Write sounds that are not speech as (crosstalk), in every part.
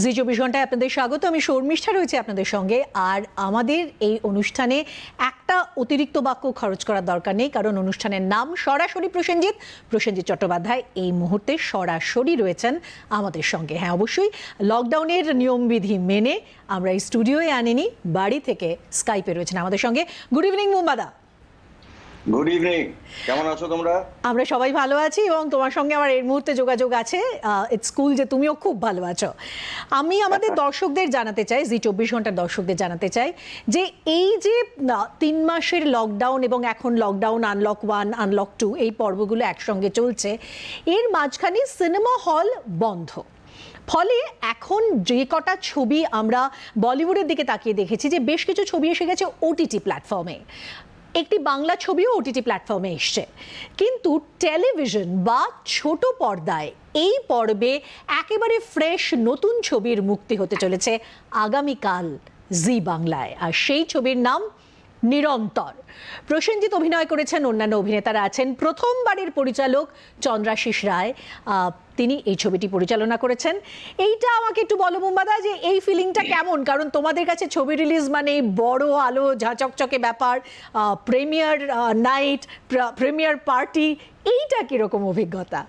জি চব্বিশ ঘন্টায় আপনাদের স্বাগত। আমি শর্মিষ্ঠা রয়েছে আপনাদের সঙ্গে। আর আমাদের এই অনুষ্ঠানে একটা অতিরিক্ত বাক্য খরচ করার দরকার নেই, কারণ অনুষ্ঠানের নাম সরাসরি প্রসেনজিৎ। প্রসেনজিৎ চট্টোপাধ্যায় এই মুহূর্তে সরাসরি রয়েছেন আমাদের সঙ্গে। হ্যাঁ অবশ্যই লকডাউনের নিয়মবিধি মেনে আমরা এই স্টুডিওয়ে আনিনি, বাড়ি থেকে স্কাইপে রয়েছেন আমাদের সঙ্গে। গুড ইভিনিং, মুম্বাদা। গুড ইভিনিং কেমন আছো তোমরা? আমরা সবাই ভালো আছি এবং তোমার সঙ্গে আমার এই মুহূর্তে যোগাযোগ আছে। ইটস স্কুল যে তুমিও খুব ভালো আছো। আমি আমাদের (laughs) দর্শকদের জানাতে চাই জি চব্বিশ ঘণ্টার দর্শকদের জানাতে চাই যে এই যে তিন মাসের লকডাউন এবং এখন lockdown unlock one unlock two এই পর্বগুলো একসঙ্গে চলছে এর মাঝখানে সিনেমা হল বন্ধ। ফলে এখন যে কটা ছবি আমরা বলিউডের দিকে তাকিয়ে দেখেছি যে বেশ কিছু ছবি এসে গেছে ওটিটি প্ল্যাটফর্মে একটি বাংলা ছবিও ওটিটি প্ল্যাটফর্মে এসছে। কিন্তু টেলিভিশন বা ছোট পর্দায় এই পর্বে একেবারে ফ্রেশ নতুন ছবির মুক্তি হতে চলেছে আগামীকাল জি বাংলায় আর সেই ছবির নাম নিরন্তর। প্রসেনজিৎ অভিনয় করেছেন অন্যান্য অভিনেতারা আছেন। প্রথমবারের পরিচালক চন্দ্রাশিস রায় তিনি এই ছবিটি পরিচালনা করেছেন। এইটা আমাকে একটু বলো মুম্বাদা, যে এই ফিলিংটা কেমন? কারণ তোমাদের কাছে ছবি রিলিজ মানে বড় আলো, ঝাঁচকচকে ব্যাপার প্রিমিয়ার নাইট প্রিমিয়ার পার্টি এইটা কীরকম অভিজ্ঞতা?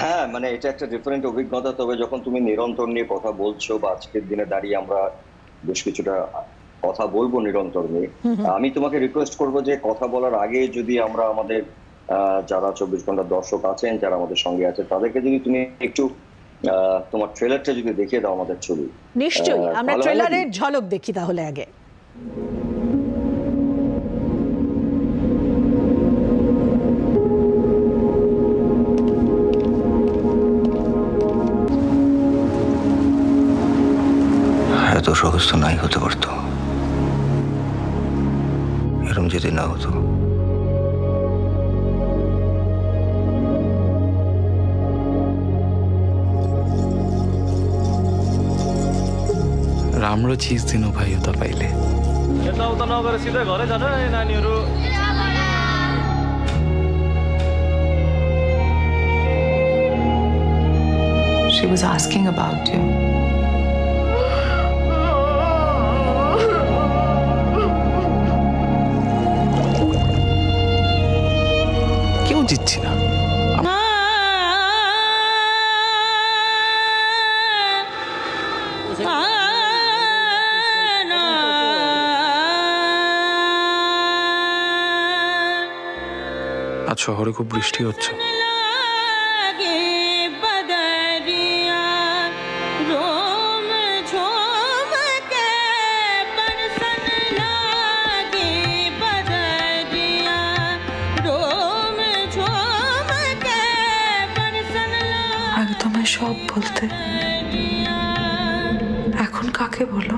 হ্যাঁ মানে এটা একটা ডিফারেন্ট অভিজ্ঞতা। তবে যখন তুমি নিরন্তর নিয়ে কথা বলছো বা আজকের দিনে দাঁড়িয়ে আমরা বেশ কিছুটা কথা বলব নিরন্তর নিয়ে। আমি তোমাকে রিকোয়েস্ট করব যে কথা বলার আগে যদি আমরা আমাদের যারা চব্বিশ ঘণ্টার দর্শক আছেন যারা আমাদের সঙ্গে আছে তাদেরকে যদি তুমি একটু আহ, তোমার ট্রেলারটা যদি দেখিয়ে দাও আমাদের ছবি। নিশ্চয়ই আমরা ট্রেলারের ঝলক দেখি তাহলে আগে। এত সহজ তো নাই হতে পারতো। এরম যদি না হতো राम्रो चिज दिनु भयो तपाईँले यताउता नगएर सिधै घरै जानु है नानीहरू She was asking about you. জিতছি না। আজ শহরে খুব বৃষ্টি হচ্ছে। কাকে বলো?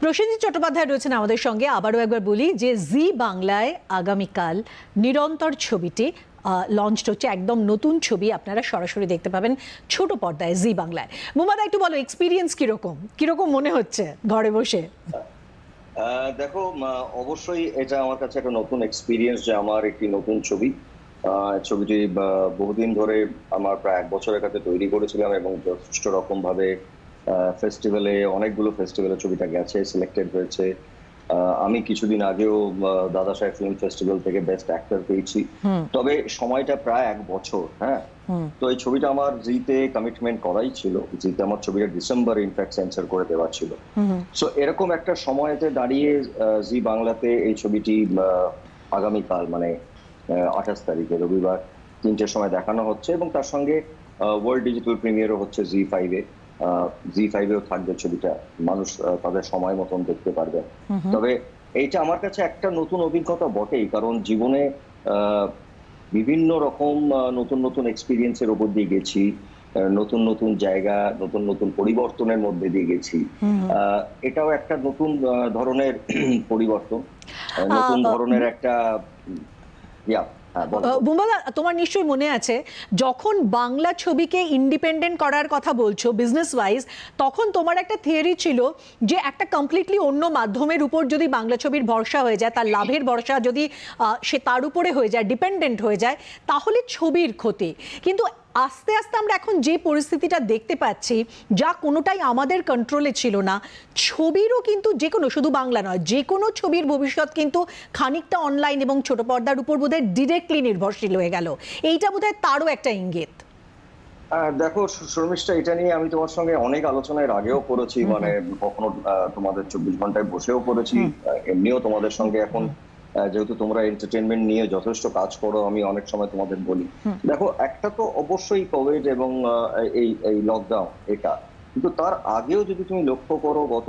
প্রসেনজিৎ চট্টোপাধ্যায় রয়েছেন আমাদের সঙ্গে। আবারও একবার বলি যে জি বাংলায় আগামীকাল নিরন্তর ছবিটি লঞ্চ হচ্ছে। একদম নতুন ছবি আপনারা সরাসরি দেখতে পাবেন ছোট পর্দায় জি বাংলায়। মোমাদা একটু বলো এক্সপিরিয়েন্স কীরকম? কীরকম মনে হচ্ছে ঘরে বসে? দেখো অবশ্যই এটা আমার কাছে একটা নতুন এক্সপিরিয়েন্স যে আমার একটি নতুন ছবি। ছবিটি বহুদিন ধরে আমার প্রায় এক বছরের কাছে তৈরি করেছিলাম এবং যথেষ্ট রকম ভাবে ফেস্টিভ্যালে অনেকগুলো ফেস্টিভ্যালে ছবিটা গেছে সিলেক্টেড হয়েছে। আমি কিছুদিন আগেও দাদা সাহেব ফিল্ম ফেস্টিভ্যাল থেকে বেস্ট অ্যাক্টর পেয়েছি। তবে সময়টা প্রায় এক বছর হ্যাঁ? তো এই ছবিটা আমার জিতে কমিটমেন্ট করাই ছিল জিতে আমার ছবিটা ডিসেম্বর ইনফ্যাক্ট সেন্সার করে দেওয়া ছিল। সো এরকম একটা সময়তে দাঁড়িয়ে জি বাংলাতে এই ছবিটি আগামীকাল মানে আঠাশ তারিখে রবিবার তিনটের সময় দেখানো হচ্ছে এবং তার সঙ্গে ওয়ার্ল্ড ডিজিটাল প্রিমিয়ারও হচ্ছে জি ফাইভে জি ফাইভেও থাকবে ছবিটা। মানুষ তাদের সময় মতন দেখতে পারবে। তবে এইটা আমার কাছে একটা নতুন অভিজ্ঞতা বটেই কারণ জীবনে বিভিন্ন রকম নতুন নতুন এক্সপিরিয়েন্সের উপর দিয়ে গেছি নতুন নতুন জায়গা নতুন নতুন পরিবর্তনের মধ্যে দিয়ে গেছি। এটাও একটা নতুন ধরনের (clears throat) পরিবর্তন। নতুন ধরনের একটা ইয়া। হ্যাঁ তোমার নিশ্চয়ই মনে আছে যখন বাংলা ছবিকে ইন্ডিপেন্ডেন্ট করার কথা বলছো বিজনেস ওয়াইজ তখন তোমার একটা থিওরি ছিল যে একটা কমপ্লিটলি অন্য মাধ্যমের উপর যদি বাংলা ছবির ভরসা হয়ে যায় তার লাভের ভরসা যদি সে তার উপরে হয়ে যায় ডিপেন্ডেন্ট হয়ে যায় তাহলে ছবির ক্ষতি। কিন্তু আস্তে আস্তে আমরা এখন যে পরিস্থিতিটা দেখতে পাচ্ছি যা কোনোটাই আমাদের কন্ট্রোলে ছিল না। ছবিরও কিন্তু যে কোনো শুধু বাংলা নয় যে কোনো ছবির ভবিষ্যৎ কিন্তু খানিকটা অনলাইন এবং ছোট পর্দার উপর বোধহয় ডিরেক্টলি নির্ভরশীল হয়ে গেল। এইটা বোধহয় তারও একটা ইঙ্গিত। দেখো শর্মিষ্ঠা এটা নিয়ে আমি তোমার সঙ্গে অনেক আলোচনা এর আগেও করেছি মানে কখনো তোমাদের চব্বিশ ঘন্টায় বসেও করেছি এমনিও তোমাদের সঙ্গে এখন যেহেতু তোমরা এন্টারটেনমেন্ট নিয়ে যথেষ্ট কাজ করো আমি অনেক সময় তোমাদের বলি। দেখো একটা তো অবশ্যই কোভিড এবং এই এই লকডাউন এটা। কিন্তু তার আগেও যদি তুমি লক্ষ্য করো গত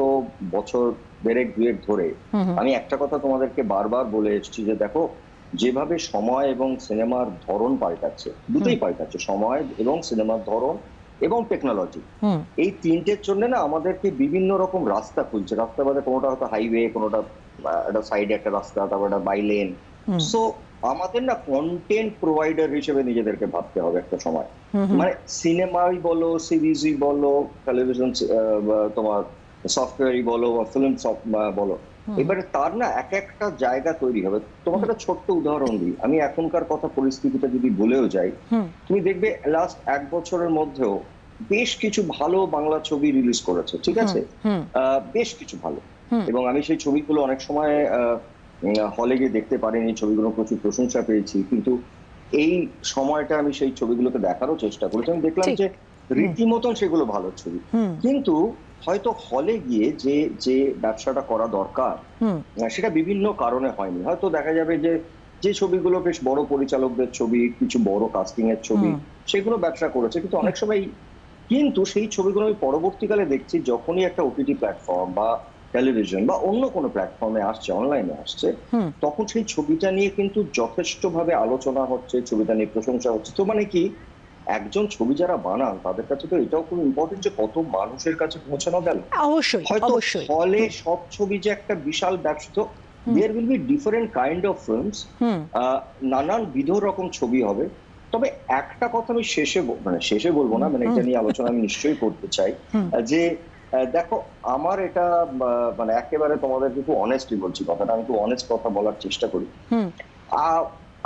বছর দেড়েক দুয়েক ধরে আমি একটা কথা তোমাদেরকে বারবার বলে এসেছি যে দেখো যেভাবে সময় এবং সিনেমার ধরন পাল্টাচ্ছে দুটোই পাল্টাচ্ছে সময় এবং সিনেমার ধরন এবং টেকনোলজি এই তিনটের জন্য না আমাদেরকে বিভিন্ন রকম রাস্তা খুলছে। রাস্তা বাদে কোনোটা হয়তো হাইওয়ে কোনোটা একটা সাইডে একটা রাস্তা তারপর একটা বাইলেন সো আমাদের না কন্টেন্ট প্রোভাইডার হিসেবে নিজেদেরকে ভাবতে হবে একটা সময়। মানে সিনেমাই বলো সিরিজই বলো টেলিভিশন তোমার সফটওয়্যারই বলো বা ফিল্ম বলো। এবারে তার না এক একটা জায়গা তৈরি হবে। তোমাকে একটা ছোট্ট উদাহরণ দিই। আমি এখনকার কথা পরিস্থিতিটা যদি বলেও যাই তুমি দেখবে লাস্ট এক বছরের মধ্যেও বেশ কিছু ভালো বাংলা ছবি রিলিজ করেছে ঠিক আছে? আহ, বেশ কিছু ভালো। এবং আমি সেই ছবিগুলো অনেক সময় হলে গিয়ে দেখতে পারিনি ছবিগুলো প্রচুর প্রশংসা পেয়েছি। কিন্তু এই সময়টা আমি সেই ছবিগুলোকে দেখারও চেষ্টা করেছি। আমি দেখলাম। যে রীতিমতন সেগুলো ভালো ছবি। কিন্তু হয়তো হলে গিয়ে যে যে ব্যবসাটা করা দরকার সেটা বিভিন্ন কারণে হয়নি। হয়তো দেখা যাবে যে যে ছবিগুলো বেশ বড় পরিচালকদের ছবি কিছু বড় কাস্টিং এর ছবি সেগুলো ব্যবসা করেছে। কিন্তু অনেক সময় কিন্তু সেই ছবিগুলো আমি পরবর্তীকালে দেখছি যখনই একটা ওটিটি প্ল্যাটফর্ম বা টেলিভিশন বা অন্য কোনো প্ল্যাটফর্মে আসছে অনলাইনে আসছে তখন সেই ছবিটা নিয়ে কিন্তু যথেষ্টভাবে আলোচনা হচ্ছে ছবিটা নিয়ে প্রশংসা হচ্ছে। তো মানে কি একজন ছবি যারা বানান তাদের কাছে তো এটাও খুব ইম্পর্টেন্ট যে কত মানুষের কাছে পৌঁছানো গেল। অবশ্যই হয়তো হলে সব ছবি যে একটা বিশাল ব্যবসা তো there will be different kind of films নানান বিধ রকম ছবি হবে। তবে একটা কথা আমি শেষে মানে শেষে বলব না মানে এটা নিয়ে আলোচনা আমি নিশ্চয়ই করতে চাই যে দেখো আমার এটা মানে একেবারে তোমাদের কিন্তু অনেস্টলি বলছি কথাটা আমি খুব অনেস্ট কথা বলার চেষ্টা করি।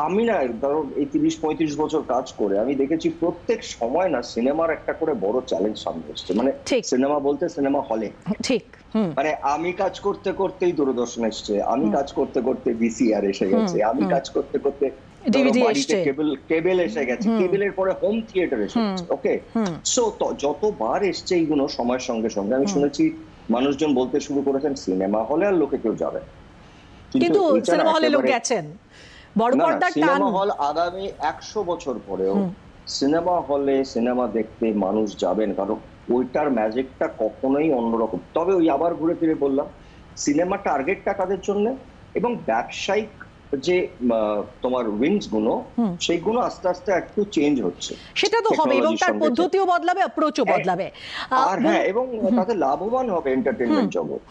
আমি না ধরো এই তিরিশ পঁয়ত্রিশ বছর কাজ করে আমি দেখেছি প্রত্যেক সময় না সিনেমার একটা করে বড় চ্যালেঞ্জ সামনে এসছে। মানে সিনেমা বলতে সিনেমা হলে। ঠিক মানে আমি কাজ করতে করতেই দূরদর্শন এসছে আমি কাজ করতে করতে ভিসিআর এসে গেছে আমি কাজ করতে করতে DVD এসছে। কেবল কেবল এসে গেছে কেবলের পরে হোম থিয়েটার এসে গেছে ওকে। সো যতবার এসছে এইগুলো সময়ের সঙ্গে সঙ্গে আমি শুনেছি মানুষজন বলতে শুরু করেছেন সিনেমা হলে আর লোকে কেউ যাবে কিন্তু সিনেমা হলে লোক গেছেন। বড় পর্দার টান। সিনেমা হল আগামী একশো বছর পরেও সিনেমা হলে সিনেমা দেখতে মানুষ যাবেন কারণ ওইটার ম্যাজিকটা কখনোই অন্যরকম। তবে ওই আবার ঘুরে ফিরে বললাম সিনেমা টার্গেটটা কাদের জন্য? এবং ব্যবসায়িক যে তোমার উইংসগুলো সেইগুলো আস্তে আস্তে একটু চেঞ্জ হচ্ছে। সেটা তো হবে এবং তার পদ্ধতিও বদলাবে অ্যাপ্রোচও। বদলাবে। আর হ্যাঁ এবং তাতে লাভবান হবে এন্টারটেনমেন্ট জগৎ।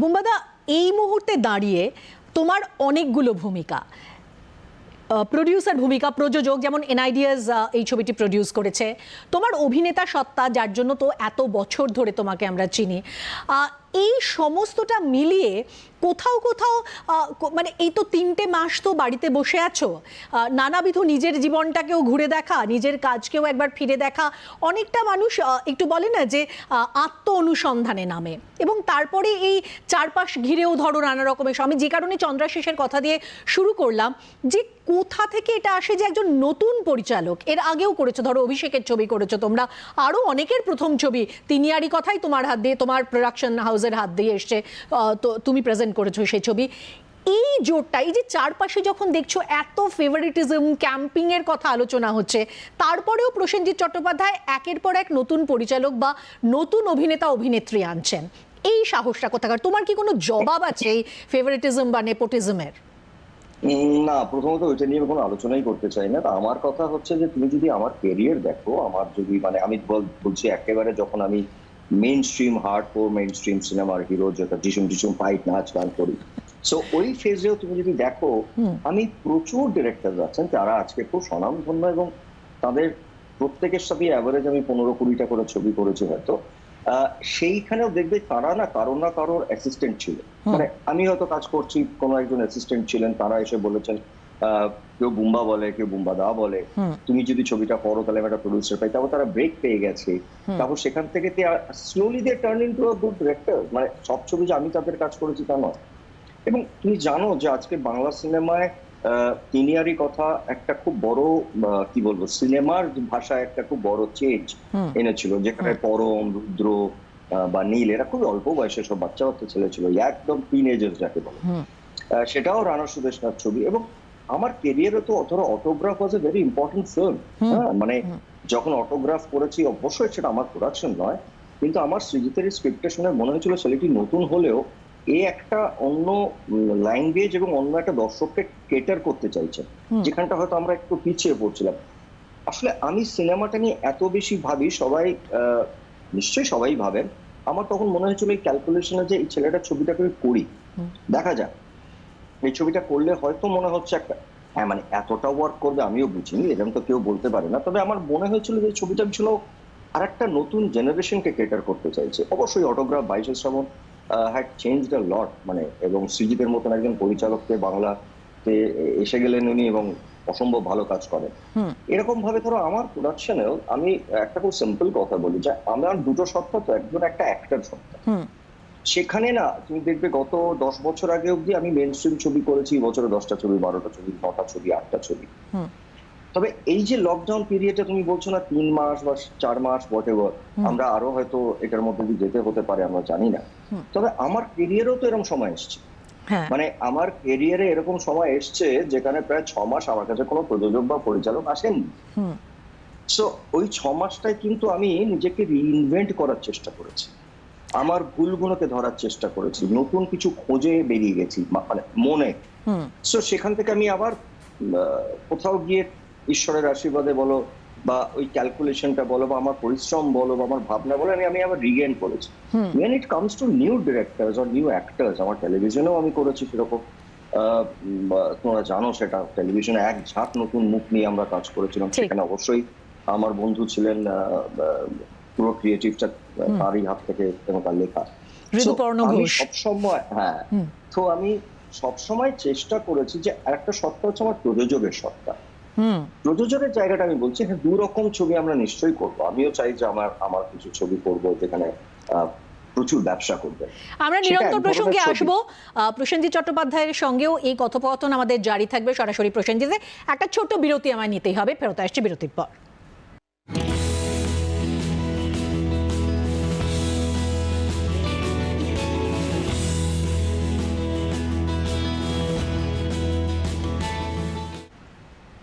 বুম্বাদা এই মুহূর্তে দাঁড়িয়ে তোমার অনেকগুলো ভূমিকা। প্রডিউসার ভূমিকা প্রযোজক যেমন এনআইডিয়াস এই ছবিটি প্রডিউস করেছে। তোমার অভিনেতা সত্তা যার জন্য তো এত বছর ধরে তোমাকে আমরা চিনি। এই সমস্তটা মিলিয়ে কোথাও কোথাও মানে এই তো তিনটে মাস তো বাড়িতে বসে আছো নানাবিধ নিজের জীবনটাকেও ঘুরে দেখা, নিজের কাজকেও একবার ফিরে দেখা। অনেকটা মানুষ একটু বলে না যে আত্ম অনুসন্ধানে নামে। এবং তারপরে এই চারপাশ ঘিরেও ধরো নানা রকমের আমি যে কারণে চন্দ্রাশিসের কথা দিয়ে শুরু করলাম, যে কোথা থেকে এটা আসে যে একজন নতুন পরিচালক, এর আগেও করেছ, ধরো অভিষেকের ছবি করেছ তোমরা আরও অনেকের প্রথম ছবি তিনিয়ারি কথাই তোমার হাত দিয়ে, তোমার প্রোডাকশন হাউসের হাত দিয়ে এসছে তো তুমি প্রেজেন্ট করেছ সেই ছবি। এই জোরটা, এই যে চারপাশে যখন দেখছ এত ফেভারিটিজম ক্যাম্পিং এর কথা আলোচনা হচ্ছে, তারপরেও প্রসেনজিৎ চট্টোপাধ্যায় একের পর এক নতুন পরিচালক বা নতুন অভিনেতা, অভিনেত্রী আনছেন। এই সাহসটা কোথাকার? তোমার কি কোনো জবাব আছে এই ফেভারিটিজম বা নেপোটিজমের না, প্রথমত ওইটা নিয়ে কোনো আলোচনাই করতে চাই না। আমার কথা হচ্ছে যে, তুমি যদি আমার কেরিয়ার দেখো, আমার যদি মানে আমি বলছি একেবারে যখন আমি mainstream hardcore stream সিনেমার হিরো যেটা যিসুম যিসুম ফাইট নাচ গান করি। সো ওই ফেজেও তুমি যদি দেখো আমি প্রচুর ডিরেক্টর আছেন যারা আজকে খুব স্বনামধন্য এবং তাদের প্রত্যেকের সাথে অ্যাভারেজ আমি পনেরো কুড়িটা করে ছবি করেছি হয়তো। আহ, সেইখানেও দেখবে তারা না কারও না কারোর অ্যাসিস্ট্যান্ট ছিল। মানে আমি হয়তো কাজ করছি কোনো একজন অ্যাসিস্ট্যান্ট ছিলেন তারা এসে বলেছেন কেউ বুম্বা বলে কেউ বুম্বা দা বলে। তুমি যদি ছবিটা করো তাহলে আমি একটা প্রডিউসার পাই। তারপর তারা ব্রেক পেয়ে গেছে। তারপর সেখান থেকে slowly they turn into a good director মানে সব ছবি যে আমি তাদের কাজ করেছি তা নয়। এবং তুমি জানো যে আজকে বাংলা সিনেমায় তিনিয়ারি কথা একটা খুব বড় কি বলব সিনেমার ভাষায় একটা খুব বড় চেঞ্জ এনেছিল। যেখানে পরম রুদ্র বা নীল এরা খুব অল্প বয়সে সব বাচ্চা বাচ্চা ছেলে ছিল। একদম টিনেজার্স যাকে বলে। আহ, সেটাও রানা সুদেশনাথ ছবি। এবং আমার কেরিয়ারে তো ধরো autograph was a very important film হ্যাঁ মানে যখন অটোগ্রাফ করেছি অবশ্যই সেটা আমার প্রোডাকশন নয়। কিন্তু আমার সৃজিতের স্ক্রিপ্টটা শুনে মনে হয়েছিল ছেলেটি নতুন হলেও এ একটা অন্য ল্যাঙ্গুয়েজ এবং অন্য একটা দর্শককে কেটার করতে চাইছে। যেখানটা হয়তো আমরা একটু পিছিয়ে পড়ছিলাম। আসলে আমি সিনেমাটা নিয়ে এত বেশি ভাবি সবাই আহ, নিশ্চয়ই সবাই ভাবেন। আমার তখন মনে হয়েছিল এই ক্যালকুলেশনে যে এই ছেলেটার ছবিটাকে আমি করি। দেখা যাক। এই ছবিটা করলে হয়তো মনে হচ্ছে একটা হ্যাঁ মানে এতটা ওয়ার্ক করবে আমিও বুঝিনি এরকম তো কেউ বলতে পারে না। তবে আমার মনে হয়েছিল যে ছবিটা ছিল আর একটা নতুন জেনারেশনকে কেটার করতে চাইছে। অবশ্যই অটোগ্রাফ বাইশের Shraban had change the lot মানে এবং সৃজিতের মতন একজন পরিচালককে বাংলাতে এসে গেলেন উনি এবং অসম্ভব ভালো কাজ করেন। এরকম ভাবে ধরো আমার প্রোডাকশনেও আমি একটা খুব সিম্পল কথা বলি যে আমার দুটো সত্তা তো একজন একটা অ্যাক্টর সত্তা সেখানে না তুমি দেখবে গত দশ বছর আগে অব্দি আমি মেন স্ট্রিম ছবি করেছি বছরে দশটা ছবি বারোটা ছবি নটা ছবি আটটা ছবি। তবে এই যে লকডাউন পিরিয়ডে তুমি বলছো না তিন মাস বা চার মাস বটে আমরা আরও হয়তো এটার মধ্যে দিয়ে যেতে হতে পারে আমরা জানি না। তবে আমার কেরিয়ারও তো এরকম সময় এসছে। হ্যাঁ। মানে আমার কেরিয়ারে এরকম সময় এসছে যেখানে প্রায় ছ মাস আমার কাছে কোনো প্রযোজক বা পরিচালক আসেননি। হুম। সো ওই ছ মাসটায় কিন্তু আমি নিজেকে রিইনভেন্ট করার চেষ্টা করেছি। আমার ভুলগুলোকে ধরার চেষ্টা করেছি। নতুন কিছু খোঁজে বেরিয়ে গেছি মানে মনে। সো সেখান থেকে আমি আবার কোথাও গিয়ে ঈশ্বরের আশীর্বাদে বলো বা ওই ক্যালকুলেশনটা বলো বা আমার পরিশ্রম বলো বা আমার ভাবনা বলো আমি আমি আবার রিগেন করেছি। When it comes to new directors or new actors আমার টেলিভিশনেও আমি করেছি সেরকম। তোমরা জানো সেটা টেলিভিশনে এক ঝাঁক নতুন মুখ নিয়ে আমরা কাজ করেছিলাম। সেখানে অবশ্যই আমার বন্ধু ছিলেন পুরো ক্রিয়েটিভটা তারই হাত থেকে এবং তার লেখা। ঋতুপর্ণ ঘোষ। সবসময় হ্যাঁ তো আমি সবসময় চেষ্টা করেছি যে একটা সত্তা হচ্ছে আমার প্রযোজকের সত্তা। প্রযোজকের জায়গাটা আমি বলছি হ্যাঁ দু রকম ছবি আমরা নিশ্চয়ই করব। আমিও চাই যে আমার আমার কিছু ছবি করব যেখানে প্রচুর ব্যবসা করবে। আমরা নিরন্তর প্রসঙ্গে। আসব। প্রসেনজিৎ চট্টোপাধ্যায়ের সঙ্গেও এই কথোপকথন আমাদের জারি থাকবে সরাসরি প্রসেনজিতে একটা ছোট্ট বিরতি আমায় নিতেই হবে ফেরত আসছে বিরতির পর।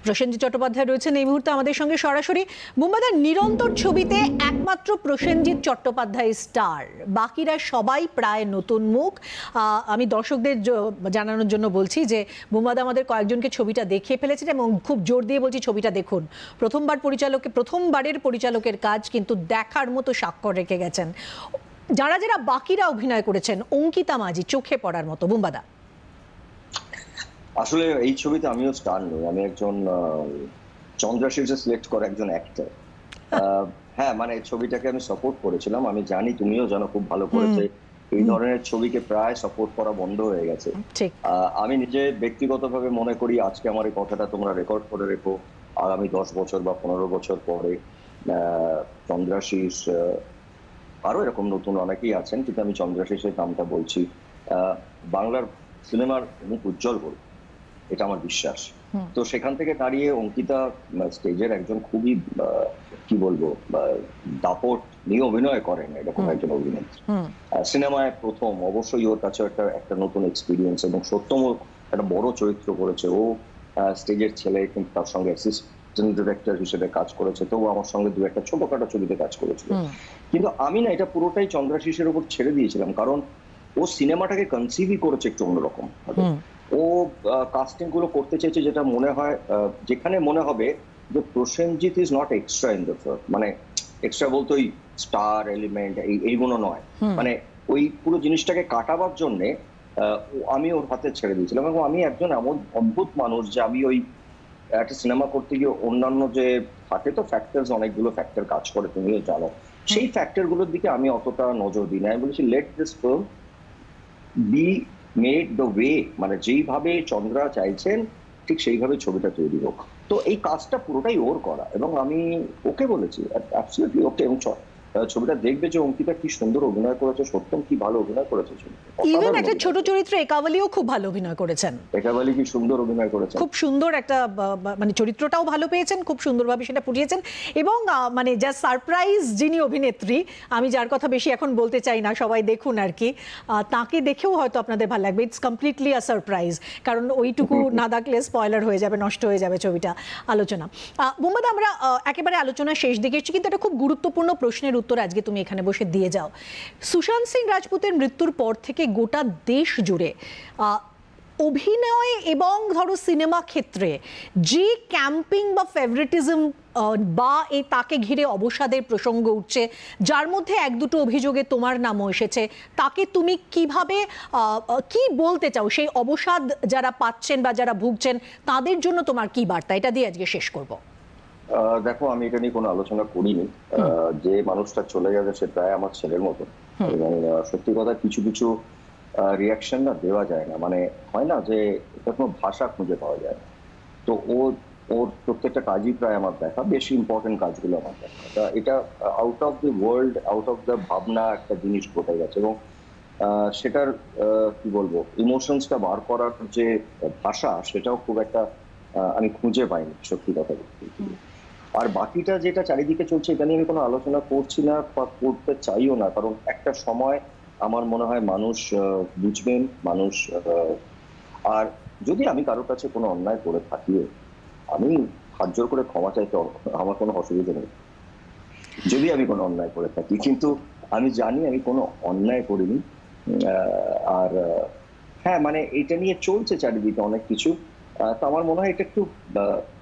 প্রসেনজিৎ চট্টোপাধ্যায় রয়েছেন। এই মুহূর্তে আমাদের সঙ্গে সরাসরি বুম্বাদার নিরন্তর ছবিতে একমাত্র প্রসেনজিৎ চট্টোপাধ্যায় স্টার। বাকিরা সবাই প্রায় নতুন মুখ। আমি দর্শকদের জানানোর জন্য বলছি যে বুম্বাদা আমাদের কয়েকজনকে ছবিটা দেখিয়ে ফেলেছেন এবং খুব জোর দিয়ে বলছি ছবিটা দেখুন। প্রথমবার পরিচালকে, প্রথমবারের পরিচালকের কাজ কিন্তু দেখার মতো স্বাক্ষর রেখে গেছেন। যারা যারা বাকিরা অভিনয় করেছেন, অঙ্কিতা মাঝি চোখে পড়ার মতো বুম্বাদা আসলে এই ছবিতে আমিও স্টার নই আমি একজন চন্দ্রাশীষে সিলেক্ট করা একজন অ্যাক্টর হ্যাঁ। মানে এই ছবিটাকে আমি সাপোর্ট করেছিলাম আমি জানি তুমিও জানো খুব ভালো করেছে এই ধরনের ছবিকে প্রায় সাপোর্ট করা বন্ধ হয়ে গেছে। আমি নিজে ব্যক্তিগতভাবে মনে করি আজকে আমার এই কথাটা তোমরা রেকর্ড করে রেখো আগামী দশ বছর বা পনেরো বছর পরে আহ, আরও এরকম নতুন অনেকেই আছেন কিন্তু আমি চন্দ্রাশীষের নামটা বলছি। আহ, বাংলার সিনেমার মুখ উজ্জ্বল করবে এটা আমার বিশ্বাস। তো সেখান থেকে দাঁড়িয়ে অঙ্কিতা স্টেজের একজন খুবই কি বলব দাপট নিয়ে অভিনয় করেন এরকম একজন অভিনেত্রী। সিনেমায় প্রথম অবশ্যই ওর কাছে একটা একটা নতুন এক্সপিরিয়েন্স এবং সত্যম একটা বড় চরিত্র করেছে। ও স্টেজের ছেলে কিন্তু তার সঙ্গে অ্যাসিস্ট্যান্ট ডিরেক্টর হিসেবে কাজ করেছে। তো ও আমার সঙ্গে দু একটা ছোটখাটো ছবিতে কাজ করেছিল। কিন্তু আমি না এটা পুরোটাই চন্দ্রাশিসের উপর ছেড়ে দিয়েছিলাম। কারণ ও সিনেমাটাকে কনসিভই করেছে একটু অন্যরকম ও কাস্টিংগুলো করতে চেয়েছে যেটা মনে হয় যেখানে মনে হবে যে Prosenjit is not extra in the film মানে এক্সট্রা বলতে ওই স্টার এলিমেন্ট এই এইগুলো নয়। মানে ওই পুরো জিনিসটাকে কাটাবার জন্য আমি ওর হাতে ছেড়ে দিয়েছিলাম এবং আমি একজন এমন অদ্ভুত মানুষ যে আমি ওই একটা সিনেমা করতে গিয়ে অন্যান্য যে থাকে তো ফ্যাক্টরস অনেকগুলো ফ্যাক্টর কাজ করে তুমিও জানো। সেই ফ্যাক্টরগুলোর দিকে আমি অতটা নজর দিই না। আমি বলেছি let this film be made the way মানে যেইভাবে চন্দ্রা চাইছেন, ঠিক সেইভাবে ছবিটা তৈরি হোক। তো এই কাজটা পুরোটাই ওর করা এবং আমি ওকে বলেছি ওকে এবং ছবিটা দেখবে যে অঙ্কিতা কি সুন্দর অভিনয় করেছে সত্যম কি ভালো অভিনয় করেছে ইভেন একটা ছোট চরিত্রে একাওয়ালিও খুব ভালো অভিনয় করেছেন। একাবালি কি সুন্দর অভিনয় করেছে খুব সুন্দর একটা মানে চরিত্রটাও ভালো পেয়েছেন খুব সুন্দরভাবে সেটা ফুটিয়েছেন এবং মানে যা সারপ্রাইজ যিনি অভিনেত্রী আমি যার কথা বেশি এখন বলতে চাই না সবাই দেখুন আর কি তাকে দেখেও হয়তো আপনাদের ভালো লাগবে। ইটস কমপ্লিটলি আ সারপ্রাইজ কারণ ওইটুকু (laughs) না দেখলে স্পয়লার হয়ে যাবে নষ্ট হয়ে যাবে ছবিটা আলোচনা। বোম্বাদা আমরা একেবারে আলোচনা শেষ দিকে এসেছি কিন্তু একটা খুব গুরুত্বপূর্ণ প্রশ্নের উত্তর আজকে তুমি এখানে বসে দিয়ে যাও। সুশান্ত সিং রাজপুতের মৃত্যুর পর থেকে গোটা দেশ জুড়ে অভিনয় এবং ধরো সিনেমা ক্ষেত্রে যে ক্যাম্পিং বা ফেভারিটিজম বা এই তাকে ঘিরে অবসাদের প্রসঙ্গ উঠছে, যার মধ্যে এক দুটো অভিযোগে তোমার নামও এসেছে, তাকে তুমি কীভাবে কি বলতে চাও? সেই অবসাদ যারা পাচ্ছেন বা যারা ভুগছেন, তাদের জন্য তোমার কি বার্তা? এটা দিয়ে আজকে শেষ করব। দেখো আমি এটা নিয়ে কোনো আলোচনা করিনি। আহ, যে মানুষটা চলে যাবে সে প্রায় আমার ছেলের মতো। এবং সত্যি কথা কিছু কিছু রিয়াকশন না দেওয়া যায় না। মানে হয় না যে এটা কোনো ভাষা খুঁজে পাওয়া যায় না। তো ও ওর প্রত্যেকটা কাজই প্রায় আমার দেখা বেশি ইম্পর্টেন্ট কাজগুলো আমার দেখা। তা এটা out of the world out of the ভাবনা একটা জিনিস ঘটে গেছে। এবং আহ, সেটার আহ, কি বলব ইমোশনসটা বার করার যে ভাষা সেটাও খুব একটা আহ, আমি খুঁজে পাইনি সত্যি কথা বলতে। আর বাকিটা যেটা চারিদিকে চলছে, এটা নিয়ে আমি কোনো আলোচনা করছি না বা করতে চাইও না। কারণ একটা সময় আমার মনে হয় মানুষ বুঝবেন, মানুষ আর যদি আমি কারোর কাছে কোনো অন্যায় করে থাকিও আমি হাত জোর করে ক্ষমা চাইতে আমার কোনো অসুবিধা নেই। যদি আমি কোনো অন্যায় করে থাকি, কিন্তু আমি জানি আমি কোনো অন্যায় করিনি আর হ্যাঁ মানে এটা নিয়ে চলছে চারিদিকে অনেক কিছু। তো আমার মনে হয় এটা একটু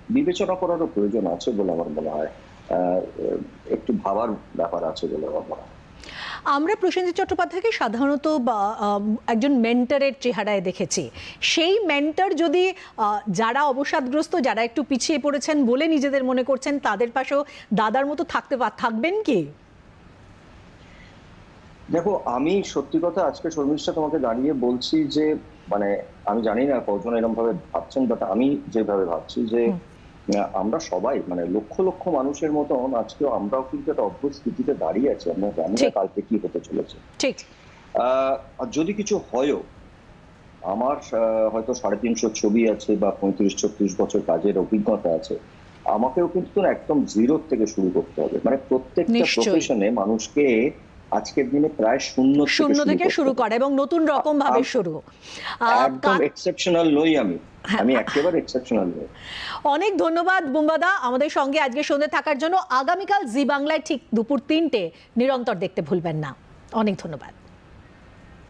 বিবেচনা করারও প্রয়োজন আছে বলে আমার মনে হয়। একটু ভাবার ব্যাপার আছে বলে আমার মনে হয়। আমরা প্রসেনজিৎ চট্টোপাধ্যায়কে সাধারণত একজন মেন্টারের চেহারায় দেখেছি। সেই মেন্টার যদি যারা অবসাদগ্রস্ত যারা একটু পিছিয়ে পড়েছেন বলে নিজেদের মনে করছেন তাদের পাশেও দাদার মতো থাকতে থাকবেন কি? দেখো আমি সত্যি কথা আজকে শর্মিষ্ঠা তোমাকে দাঁড়িয়ে বলছি যে মানে আমি জানি না কজন এরকম ভাবে ভাবছেন বাট আমি যেভাবে ভাবছি যে আমরা সবাই মানে লক্ষ লক্ষ মানুষের মতন আজকেও আমরাও কিন্তু একটা অদ্ভুত স্থিতিতে দাঁড়িয়ে আছি। আমরা জানি না। কালকে কি হতে চলেছে। ঠিক। আর যদি কিছু হয়ও আমার হয়তো সাড়ে তিনশো ছবি আছে বা পঁয়ত্রিশ ছত্রিশ বছর কাজের অভিজ্ঞতা আছে আমাকেও কিন্তু একদম জিরো থেকে শুরু করতে হবে। মানে প্রত্যেকটা প্রফেশনে মানুষকে আজকের দিনে প্রায় শূন্য শূন্য থেকে শুরু। করা এবং নতুন রকম ভাবে শুরু। একদম এক্সেপশনাল নই আমি। আমি একেবারে এক্সেপশনাল অনেক ধন্যবাদ বুম্বাদা। আমাদের সঙ্গে আজকে সন্ধ্যে থাকার জন্য আগামীকাল জি বাংলায় ঠিক দুপুর তিনটে নিরন্তর দেখতে ভুলবেন না। অনেক ধন্যবাদ।